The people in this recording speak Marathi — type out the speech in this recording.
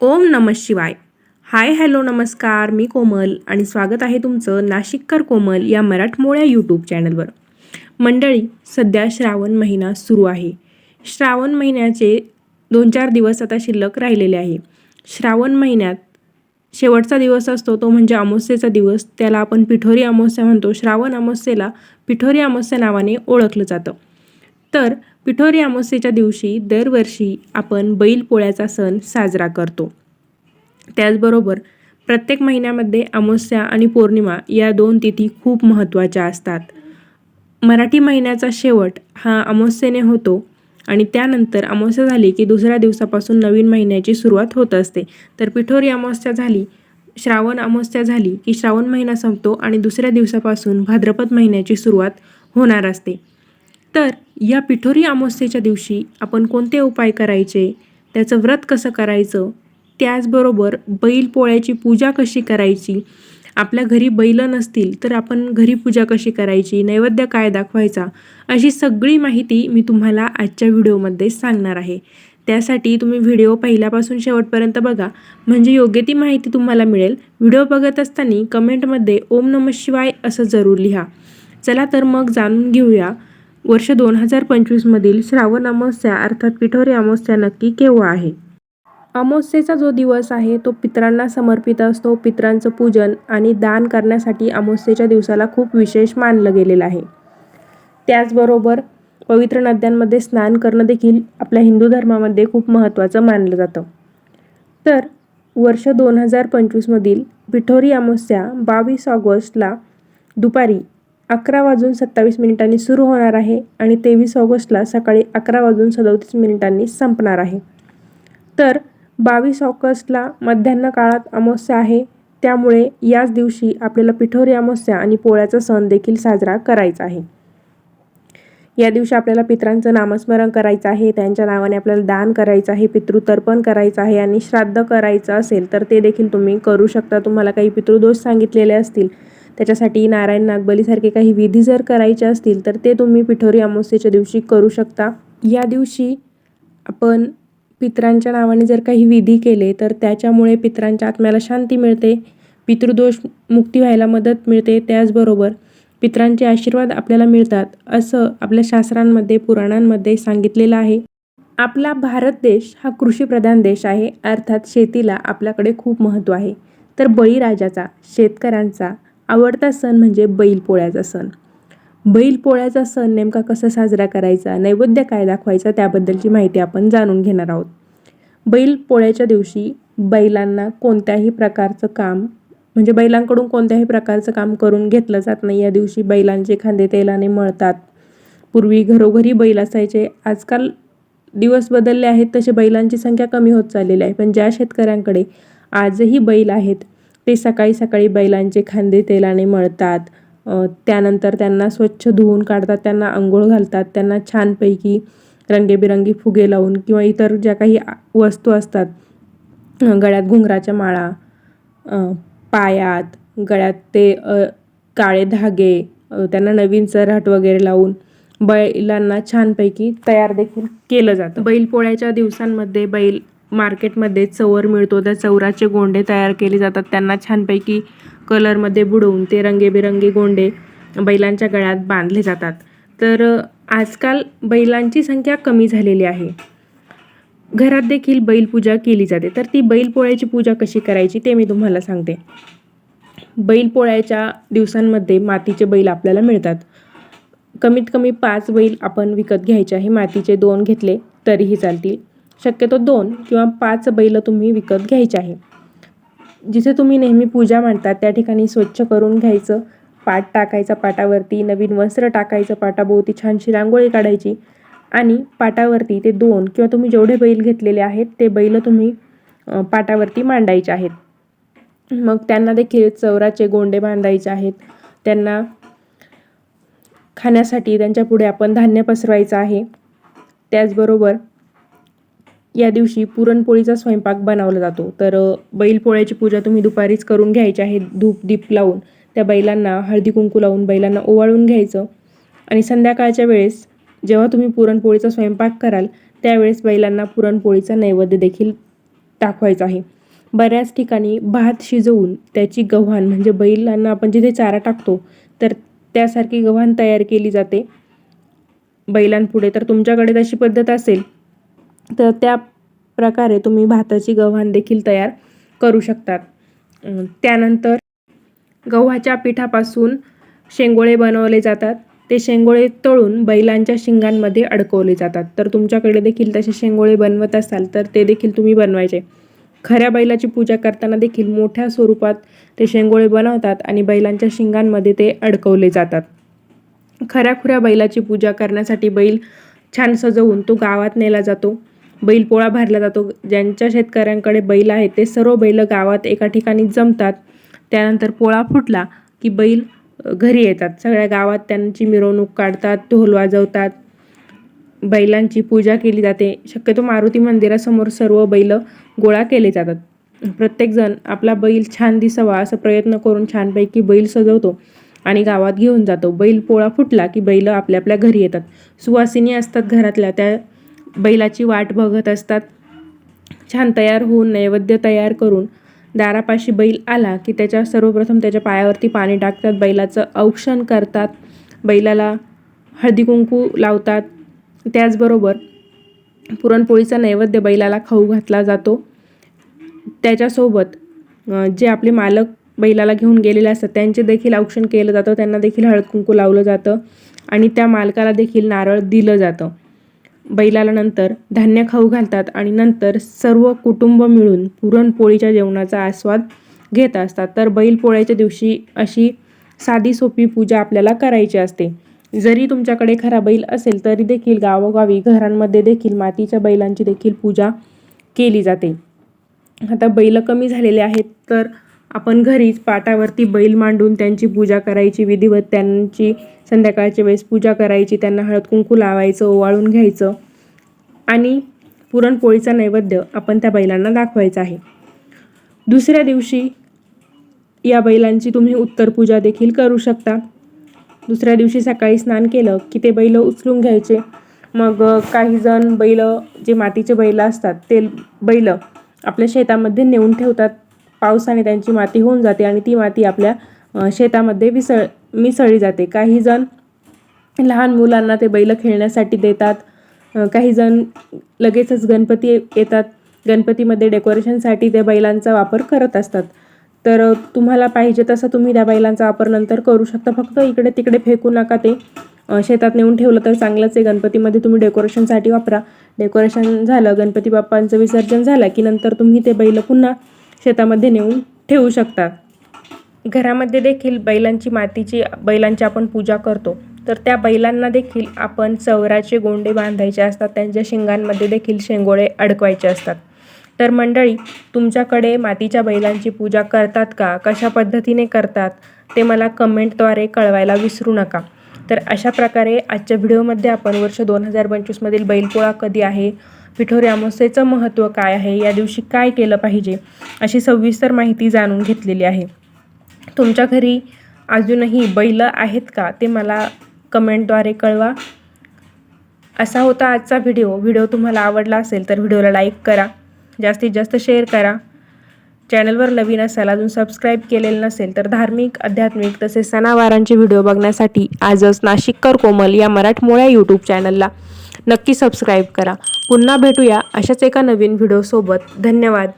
ओम नम शिवाय. हाय हॅलो नमस्कार. मी कोमल आणि स्वागत आहे तुमचं नाशिककर कोमल या मराठमोळ्या यूट्यूब चॅनलवर. मंडळी सध्या श्रावण महिना सुरू आहे. श्रावण महिन्याचे दोन चार दिवस आता शिल्लक राहिलेले आहे. श्रावण महिन्यात शेवटचा दिवस असतो तो म्हणजे अमावस्येचा दिवस. त्याला आपण पिठोरी अमावस्या म्हणतो. श्रावण अमावस्येला पिठोरी अमावस्या नावाने ओळखलं जातं. तर पिठोरी अमावस्येच्या दिवशी दरवर्षी आपण बैलपोळ्याचा सण साजरा करतो. त्याचबरोबर प्रत्येक महिन्यामध्ये अमावस्या आणि पौर्णिमा या दोन तिथी खूप महत्त्वाच्या असतात. मराठी महिन्याचा शेवट हा अमावस्येने होतो आणि त्यानंतर अमावस्या झाली की दुसऱ्या दिवसापासून नवीन महिन्याची सुरुवात होत असते. तर पिठोरी अमावस्या झाली श्रावण अमावस्या झाली की श्रावण महिना संपतो आणि दुसऱ्या दिवसापासून भाद्रपद महिन्याची सुरुवात होणार असते. तर या पिठोरी अमावस्येच्या दिवशी आपण कोणते उपाय करायचे? त्याचं व्रत कसं करायचं? त्याचबरोबर बैल पोळ्याची पूजा कशी करायची? आपल्या घरी बैल नसतील तर आपण घरी पूजा कशी करायची? नैवेद्य काय दाखवायचा? अशी सगळी माहिती मी तुम्हाला आजच्या व्हिडिओमध्ये सांगणार आहे. त्यासाठी तुम्ही व्हिडिओ पहिल्यापासून शेवटपर्यंत बघा. म्हणजे योग्य ती माहिती तुम्हाला मिळेल. व्हिडिओ बघत असताना कमेंटमध्ये ओम नम शिवाय असं जरूर लिहा. चला तर मग जाणून घेऊया. वर्ष दोन हजार पंचवीसमधील श्रावण अमावस्या अर्थात पिठोरी अमावस्या नक्की केव्हा आहे? अमावस्येचा जो दिवस आहे तो पितरांना समर्पित असतो. पितरांचं पूजन आणि दान करण्यासाठी अमावस्येच्या दिवसाला खूप विशेष मानलं गेलेलं आहे. त्याचबरोबर पवित्र नद्यांमध्ये स्नान करणं देखील आपल्या हिंदू धर्मामध्ये खूप महत्त्वाचं मानलं जातं. तर वर्ष दोन हजार पंचवीसमधील पिठोरी अमावस्या बावीस ऑगस्टला दुपारी अकरा वाजून सत्तावीस मिनिटांनी सुरू होणार आहे आणि तेवीस ऑगस्टला सकाळी अकरा वाजून सदोतीस मिनिटांनी संपणार आहे. तर बावीस ऑगस्टला मध्यान्ह काळात अमावस्या आहे. त्यामुळे याच दिवशी आपल्याला पिठोरी अमावस्या आणि पोळ्याचा सण देखील साजरा करायचा आहे. या दिवशी आपल्याला पित्रांचं नामस्मरण करायचं आहे. त्यांच्या नावाने आपल्याला दान करायचं आहे. पितृतर्पण करायचं आहे आणि श्राद्ध करायचं असेल तर ते देखील तुम्ही करू शकता. तुम्हाला काही पितृदोष सांगितलेले असतील त्याच्यासाठी नारायण नागबलीसारखे काही विधी जर करायचे असतील तर ते तुम्ही पिठोरी अमावस्येच्या दिवशी करू शकता. या दिवशी आपण पित्रांच्या नावाने जर काही विधी केले तर त्याच्यामुळे पित्रांच्या आत्म्याला शांती मिळते पितृदोष मुक्ती व्हायला मदत मिळते. त्याचबरोबर पित्रांचे आशीर्वाद आपल्याला मिळतात असं आपल्या शास्त्रांमध्ये पुराणांमध्ये सांगितलेलं आहे. आपला भारत देश हा कृषीप्रधान देश आहे अर्थात शेतीला आपल्याकडे खूप महत्त्व आहे. तर बळीराजाचा शेतकऱ्यांचा आवडता सण म्हणजे बैलपोळ्याचा सण. बैलपोळ्याचा सण नेमका कसा साजरा करायचा नैवेद्य काय दाखवायचा त्याबद्दलची माहिती आपण जाणून घेणार आहोत. बैलपोळ्याच्या दिवशी बैलांना कोणत्याही प्रकारचं काम म्हणजे बैलांकडून कोणत्याही प्रकारचं काम करून घेतलं जात नाही. या दिवशी बैलांचे खांदे तेलाने मळतात. पूर्वी घरोघरी बैल असायचे. आजकाल दिवस बदलले आहेत तसे बैलांची संख्या कमी होत चाललेली आहे. पण ज्या शेतकऱ्यांकडे आजही बैल आहेत ते सकाळी सकाळी बैलांचे खांदे तेलाने मळतात. त्यानंतर त्यांना स्वच्छ धुवून काढतात त्यांना आंघोळ घालतात त्यांना छानपैकी रंगेबिरंगी फुगे लावून किंवा इतर ज्या काही वस्तू असतात गळ्यात घुंगराच्या माळा पायात गळ्यात ते काळे धागे त्यांना नवीन चरहट वगैरे लावून बैलांना छानपैकी तयार देखील केलं जातं. बैलपोळ्याच्या दिवसांमध्ये बैल मार्केटमध्ये चवर मिळतो. त्या चवराचे गोंडे तयार केले जातात. त्यांना छानपैकी कलरमध्ये बुडवून ते रंगेबिरंगी गोंडे बैलांच्या गळ्यात बांधले जातात. तर आजकाल बैलांची संख्या कमी झालेली आहे. घरात देखील बैलपूजा केली जाते. तर ती बैलपोळ्याची पूजा कशी करायची ते मी तुम्हाला सांगते. बैलपोळ्याच्या दिवसांमध्ये मातीचे बैल आपल्याला मिळतात. कमीत कमी पाच बैल आपण विकत घ्यायचे आहे मातीचे दोन घेतले तरीही चालतील. शक्यतो दोन किंवा पाच बैल तुम्ही विकत घ्यायचे आहे. जिथे तुम्ही नेहमी पूजा मांडतात त्या ठिकाणी स्वच्छ करून घ्यायचं. पाट टाकायचा पाटावरती नवीन वस्त्र टाकायचं पाटाभोवती छानशी रांगोळी काढायची. आणि पाटावरती ते दोन किंवा तुम्ही जेवढे बैल घेतलेले आहेत ते बैल तुम्ही पाटावरती मांडायचे आहेत. मग त्यांना देखील चौराचे गोंडे बांधायचे आहेत. त्यांना खाण्यासाठी त्यांच्या पुढे आपण धान्य पसरवायचं आहे. त्याचबरोबर या दिवशी पुरणपोळीचा स्वयंपाक बनवला जातो. तर बैलपोळ्याची पूजा तुम्ही दुपारीच करून घ्यायची आहे. धूप दीप लावून त्या बैलांना हळदी कुंकू लावून बैलांना ओवाळून घ्यायचं. आणि संध्याकाळच्या वेळेस जेव्हा तुम्ही पुरणपोळीचा स्वयंपाक कराल त्यावेळेस बैलांना पुरणपोळीचा नैवेद्य देखील दाखवायचं आहे. बऱ्याच ठिकाणी भात शिजवून त्याची गव्हाण म्हणजे बैलांना आपण जिथे चारा टाकतो तर त्यासारखी गव्हाण तयार केली जाते. बैलांपुढे तर तुमच्याकडे तशी पद्धत असेल तर त्या प्रकारे तुम्ही भाताची गव्हाण देखील तयार करू शकतात. त्यानंतर गव्हाच्या पिठापासून शेंगोळे बनवले जातात. ते शेंगोळे तळून बैलांच्या शिंगांमध्ये अडकवले जातात. तर तुमच्याकडे देखील तसे शेंगोळे बनवत असाल तर ते देखील तुम्ही बनवायचे. खऱ्या बैलाची पूजा करताना देखील मोठ्या स्वरूपात ते शेंगोळे बनवतात आणि बैलांच्या शिंगांमध्ये ते अडकवले जातात. खऱ्या खुऱ्या बैलाची पूजा करण्यासाठी बैल छान सजवून तो गावात नेला जातो. बैलपोळा भरला जातो. ज्यांच्या शेतकऱ्यांकडे बैल आहेत ते सर्व बैल गावात एका ठिकाणी जमतात. त्यानंतर पोळा फुटला की बैल घरी येतात. सगळ्या गावात त्यांची मिरवणूक काढतात ढोल वाजवतात. बैलांची पूजा केली जाते. शक्यतो मारुती मंदिरासमोर सर्व बैल गोळा केले जातात. प्रत्येकजण आपला बैल छान दिसावा असा प्रयत्न करून छानपैकी बैल सजवतो आणि गावात घेऊन जातो. बैल पोळा फुटला की बैल आपल्या आपल्या घरी येतात. सुवासिनी असतात घरातल्या त्या बैलाची वाट बघत असतात. छान तयार होऊन नैवेद्य तयार करून दारापाशी बैल आला की त्याच्या सर्वप्रथम त्याच्या पायावरती पाणी टाकतात. बैलाचं औक्षण करतात. बैलाला हळदी कुंकू लावतात. त्याचबरोबर पुरणपोळीचा नैवेद्य बैलाला खाऊ घातला जातो. त्याच्यासोबत जे आपले मालक बैलाला घेऊन गेलेले असतात त्यांचे देखील औक्षण केलं जातं. त्यांना देखील हळद कुंकू लावलं जातं. आणि त्या मालकाला देखील नारळ दिलं जातं. बैलाला नंतर धान्य खाऊ घालतात आणि नंतर सर्व कुटुंब मिळून पुरणपोळीच्या जेवणाचा आस्वाद घेत असतात. तर बैलपोळ्याच्या दिवशी अशी साधी सोपी पूजा आपल्याला करायची असते. जरी तुमच्याकडे खरा बैल असेल तरी देखील गावोगावी घरांमध्ये देखील मातीच्या बैलांची देखील पूजा केली जाते. आता बैल कमी झालेले आहेत तर आपण घरीच पाटावरती बैल मांडून त्यांची पूजा करायची विधिवत त्यांची संध्याकाळच्या वेळेस पूजा करायची त्यांना हळद कुंकू लावायचं ओवाळून घ्यायचं आणि पुरणपोळीचा नैवेद्य आपण त्या बैलांना दाखवायचा आहे. दुसऱ्या दिवशी या बैलांची तुम्ही उत्तर पूजा देखील करू शकता. दुसऱ्या दिवशी सकाळी स्नान केलं की ते बैल उचलून घ्यायचे. मग काही जण बैल जे मातीचे बैल असतात ते बैल आपल्या शेतामध्ये नेऊन ठेवतात. पावसाने त्यांची माती होऊन जाते आणि ती माती आपल्या शेतामध्ये विसळ मिसळली जाते. काही जण लहान मुलांना ते बैल खेळण्यासाठी देतात. काही जण लगेचच गणपती येतात. गणपतीमध्ये डेकोरेशनसाठी त्या बैलांचा वापर करत असतात. तर तुम्हाला पाहिजे तसं तुम्ही त्या बैलांचा वापर नंतर करू शकता. फक्त इकडे तिकडे फेकू नका ते. शेतात नेऊन ठेवलं तर चांगलंच आहे. गणपतीमध्ये तुम्ही डेकोरेशनसाठी वापरा. डेकोरेशन झालं गणपती बाप्पांचं विसर्जन झालं की नंतर तुम्ही ते बैल पुन्हा शेतामध्ये नेऊन ठेवू शकतात. घरामध्ये देखील बैलांची मातीची बैलांची आपण पूजा करतो. तर त्या बैलांना देखील आपण चवराचे गोंडे बांधायचे असतात. त्यांच्या शिंगांमध्ये देखील शेंगोळे अडकवायचे असतात. तर मंडळी तुमच्याकडे मातीच्या बैलांची पूजा करतात का? कशा पद्धतीने करतात? ते मला कमेंटद्वारे कळवायला विसरू नका. तर अशा प्रकारे आजच्या व्हिडिओमध्ये आपण वर्ष दोन हजार पंचवीसमधील बैलपोळा कधी आहे पिठोरी अमावस्येचं महत्त्व काय आहे? या दिवशी काय केलं पाहिजे? अशी सविस्तर माहिती जाणून घेतलेली आहे. तुमच्या घरी अजूनही बैल आहेत का? ते मला कमेंटद्वारे कळवा. असा होता आजचा व्हिडिओ. व्हिडिओ तुम्हाला आवडला असेल तर व्हिडिओला लाईक करा. जास्तीत जास्त शेअर करा. चॅनलवर नवीन असाल अजून सबस्क्राईब केलेलं नसेल तर धार्मिक आध्यात्मिक तसेच सणावारांचे व्हिडिओ बघण्यासाठी आजच नाशिककर कोमल या मराठमोळ्या यूट्यूब चॅनलला नक्की सबस्क्राईब करा. पुन्हा भेटूया अशाच एका नवीन व्हिडिओसोबत धन्यवाद.